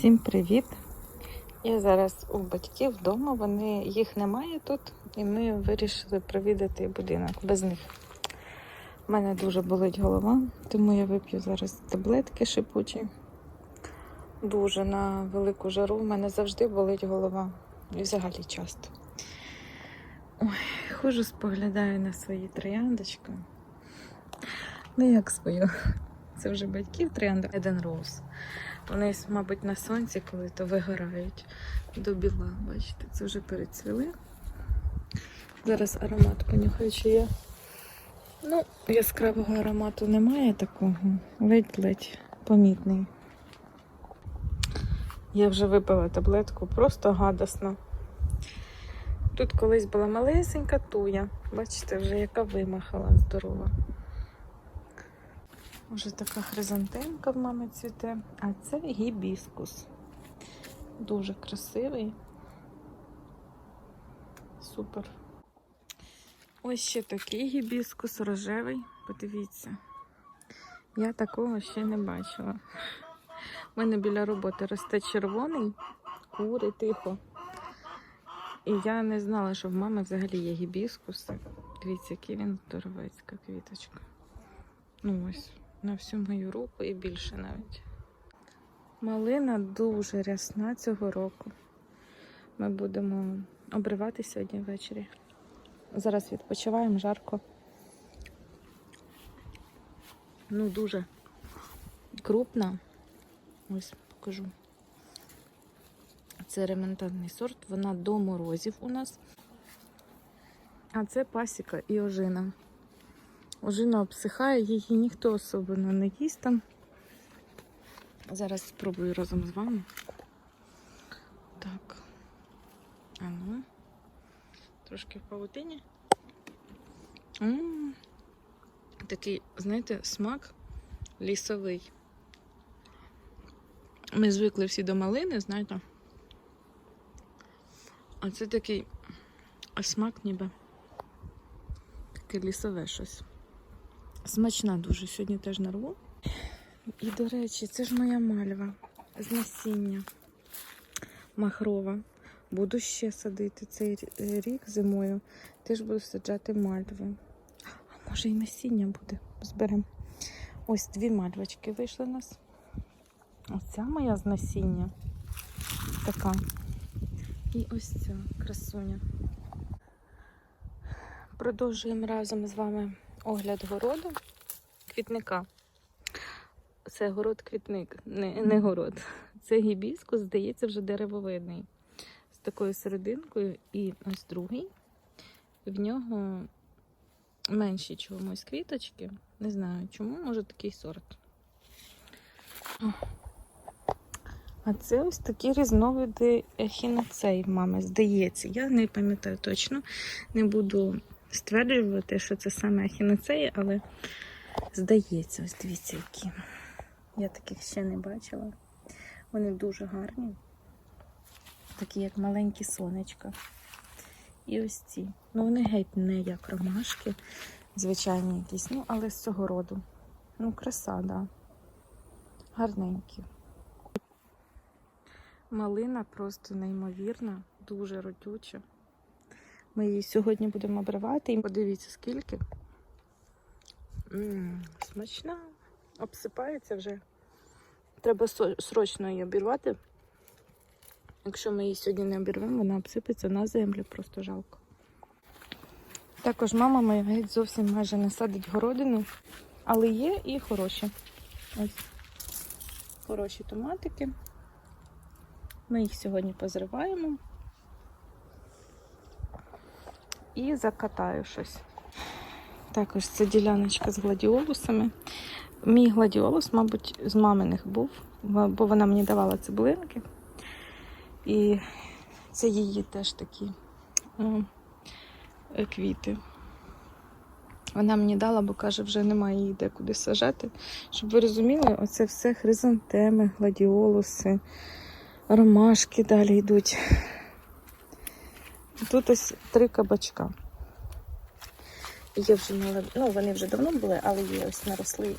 Всім привіт! Я зараз у батьків вдома, вони їх немає тут, і ми вирішили провідати будинок без них. У мене дуже болить голова, тому я вип'ю зараз таблетки шипучі. Дуже на велику жару. У мене завжди болить голова. І взагалі часто. Ой, хожу, споглядаю на свої трояндочки. Ну, як свою. Це вже батьків троянда Eden Rose. Вони, мабуть, на сонці, коли то вигорають до біла. Бачите, це вже перецвіли. Зараз аромат понюхаю, чи є. Ну, яскравого аромату немає такого. Ледь-ледь помітний. Я вже випила таблетку, просто гадосно. Тут колись була малесенька туя. Бачите, вже яка вимахала здорова. Уже така хризантемка в мами цвіте, а це гібіскус. Дуже красивий. Супер. Ось ще такий гібіскус рожевий. Подивіться. Я такого ще не бачила. У мене біля роботи росте червоний, кури тихо. І я не знала, що в мами взагалі є гібіскуси. Дивіться, який він здоровецька квіточка. Ну ось на всю мою руку і більше навіть. Малина дуже рясна цього року. Ми будемо обривати сьогодні ввечері. Зараз відпочиваємо жарко. Ну, дуже крупна. Ось покажу. Це ремонтантний сорт, вона до морозів у нас. А це пасіка і ожина. Ожина обсихає, її ніхто особливо не їсть там. Зараз спробую разом з вами. Так. А ну. Трошки в павутині. М, Такий, знаєте, смак лісовий. Ми звикли всі до малини, знаєте. А це такий смак ніби. Таке лісове щось. Смачна дуже, сьогодні теж нарву. І, до речі, це ж моя мальва з насіння махрова. Буду ще садити цей рік зимою. Теж буду саджати мальви. А може і насіння буде. Зберемо. Ось дві мальвочки вийшли у нас. Оця моя з насіння. Така. І ось ця красуня. Продовжуємо разом з вами огляд городу квітника. Це город-квітник, не, не город. Це гібіскус, здається, вже деревовидний. З такою серединкою і ось другий. В нього менші чомусь квіточки. Не знаю чому, може такий сорт. А це ось такі різновиди ехіноцей в мами, здається. Я не пам'ятаю точно, не буду стверджувати, що це саме ехіноцеї, але здається, ось дивіться, які. Я таких ще не бачила. Вони дуже гарні. Такі, як маленькі сонечка. І ось ці. Ну, вони геть не як ромашки, звичайні якісь, ну, але з цього роду. Ну, краса. Да. Гарненькі. Малина просто неймовірна, дуже родюча. Ми її сьогодні будемо обривати. І подивіться, скільки. М-м, смачна. Обсипається вже. Треба срочно її обірвати. Якщо ми її сьогодні не обірвемо, вона обсипеться на землю, просто жалко. Також мама моя геть зовсім майже не садить городину, але є і хороші. Ось хороші томатики. Ми їх сьогодні позриваємо і закатаю щось. Також це діляночка з гладіолусами. Мій гладіолус, мабуть, з маминих був, бо вона мені давала цибулинки. І це її теж такі о, квіти. Вона мені дала, бо каже, вже немає її де куди сажати. Щоб ви розуміли, оце все хризантеми, гладіолуси, ромашки далі йдуть. Тут ось три кабачка. Є вже молод... ну вони вже давно були, але є ось наросли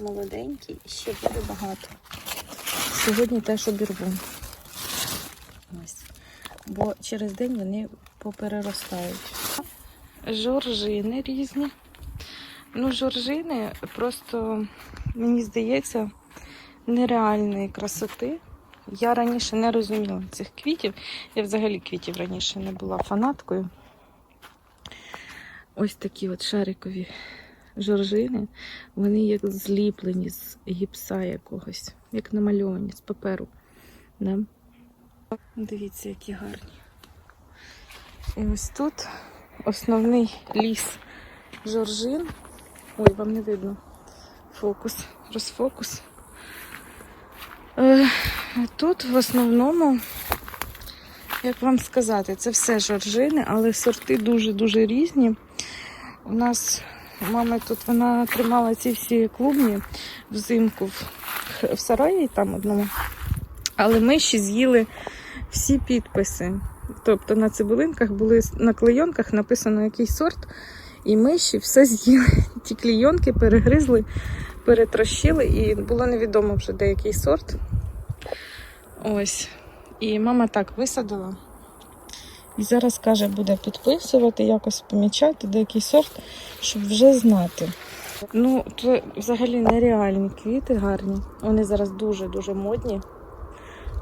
молоденькі і ще буде багато. сьогодні теж обірву. Ось. Бо через день вони попереростають. Жоржини різні. Ну, жоржини просто, мені здається, нереальної красоти. Я раніше не розуміла цих квітів. Я взагалі квітів раніше не була фанаткою. Ось такі от шарикові жоржини. Вони як зліплені з гіпса якогось, як намальовані з паперу. Да? Дивіться, які гарні. І ось тут основний ліс жоржин. Ой, вам не видно. Фокус, розфокус. Е, Тут в основному, як вам сказати, це все жоржини, але сорти дуже-дуже різні. У нас мама тут вона тримала ці всі клубні взимку в, в сараї там одному. Але ми ще з'їли всі підписи. Тобто на цибулинках були на клейонках написано який сорт, і ми ще все з'їли. Ті клейонки перегризли, перетрощили, і було невідомо вже деякий сорт. Ось. І мама так висадила. І зараз каже, буде підписувати, якось помічати деякий сорт, щоб вже знати. Ну, це взагалі нереальні квіти гарні. Вони зараз дуже-дуже модні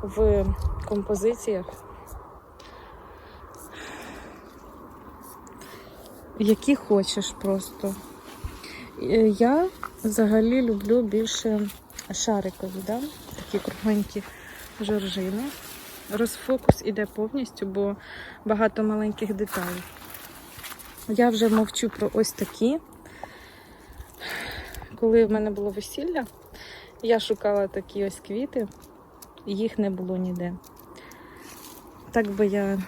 в композиціях. Які хочеш просто. Е, Я взагалі люблю більше шарикові, да? такі кругленькі жоржини. Розфокус іде повністю, бо багато маленьких деталей. Я вже мовчу про ось такі. Коли в мене було весілля, я шукала такі ось квіти, і їх не було ніде. Так би я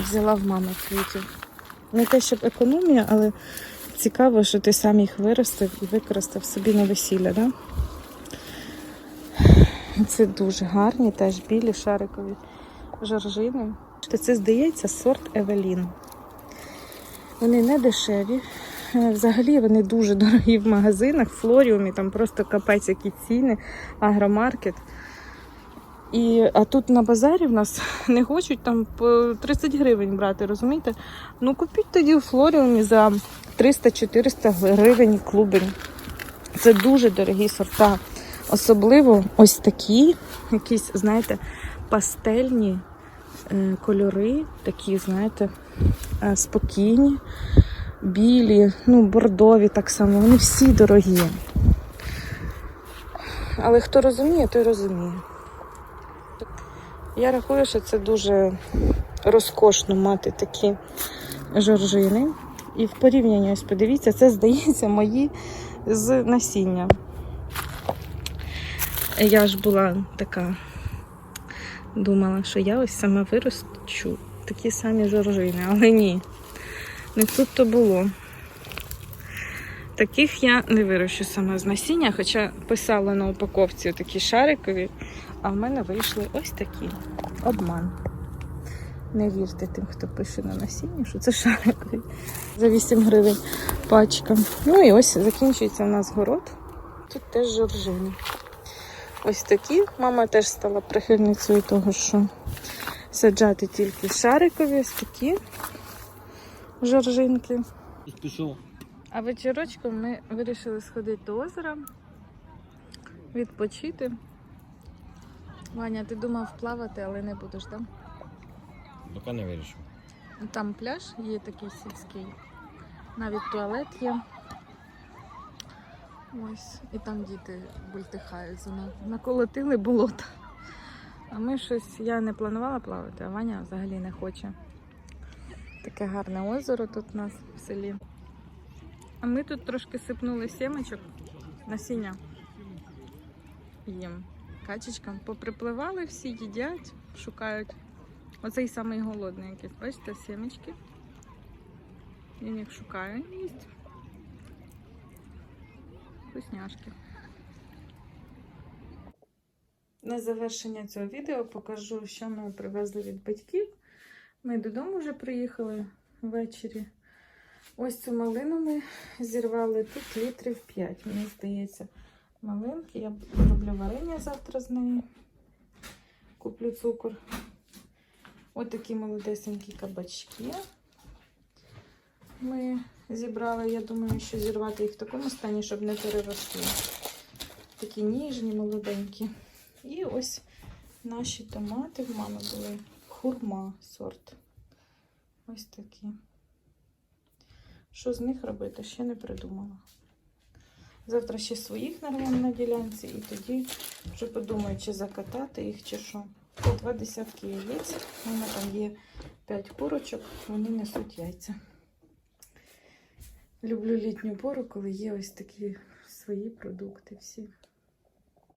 взяла в мами квітів. Не те, щоб економія, але цікаво, що ти сам їх виростив і використав собі на весілля, да? Це дуже гарні, теж білі шарикові жоржини. Це, здається, сорт Евелін. Вони не дешеві. Е, Взагалі вони дуже дорогі в магазинах, в флоріумі, там просто капець які ціни, агромаркет. І, а тут на базарі в нас не хочуть там по 30 гривень брати, розумієте? Ну купіть тоді у флоріумі за 300-400 гривень клубень. Це дуже дорогі сорта. Особливо ось такі, якісь, знаєте, пастельні е, кольори, такі, знаєте, е, спокійні, білі, ну, бордові так само, вони всі дорогі. Але хто розуміє, той розуміє. Я рахую, що це дуже розкошно мати такі жоржини. І в порівнянні, ось подивіться, це здається мої з насіння. Я ж була така, думала, що я ось сама вирощу такі самі жоржини, але ні, не тут то було. Таких я не вирощу сама з насіння, хоча писала на упаковці такі шарикові, а в мене вийшли ось такі. Обман. Не вірте тим, хто пише на насіння, що це шарикові. За 8 гривень пачка. Ну і ось закінчується у нас город. Тут теж жоржини. Ось такі. Мама теж стала прихильницею того, що саджати тільки шарикові, ось такі жоржинки. А вечірочком ми вирішили сходити до озера, відпочити. Ваня, ти думав плавати, але не будеш, так? Поки не вирішив. Там пляж є такий сільський. Навіть туалет є. Ось. І там діти бультихають. зона- Наколотили болото. А ми щось, я не планувала плавати, а Ваня взагалі не хоче. Таке гарне озеро тут у нас в селі. А ми тут трошки сипнули сімечок насіння. Їм качечкам. Поприпливали всі, їдять, шукають. Оцей самий голодний якийсь. Бачите, сімечки. Він їх шукає їсть. Вкусняшки. На завершення цього відео покажу, що ми привезли від батьків. Ми додому вже приїхали ввечері. Ось цю малину ми зірвали тут літрів 5, мені здається. Малинки. Я зроблю варення завтра з неї. Куплю цукор. Ось такі молодесенькі кабачки. Ми зібрали, я думаю, що зірвати їх в такому стані, щоб не переросли. Такі ніжні, молоденькі. І ось наші томати в мами були. Хурма сорт. Ось такі. Що з них робити, ще не придумала. Завтра ще своїх нарвемо на ділянці, і тоді вже подумаю, чи закатати їх, чи що. По два десятки яєць. У мене там є 5 курочок, вони несуть яйця. Люблю літню пору, коли є ось такі свої продукти всі.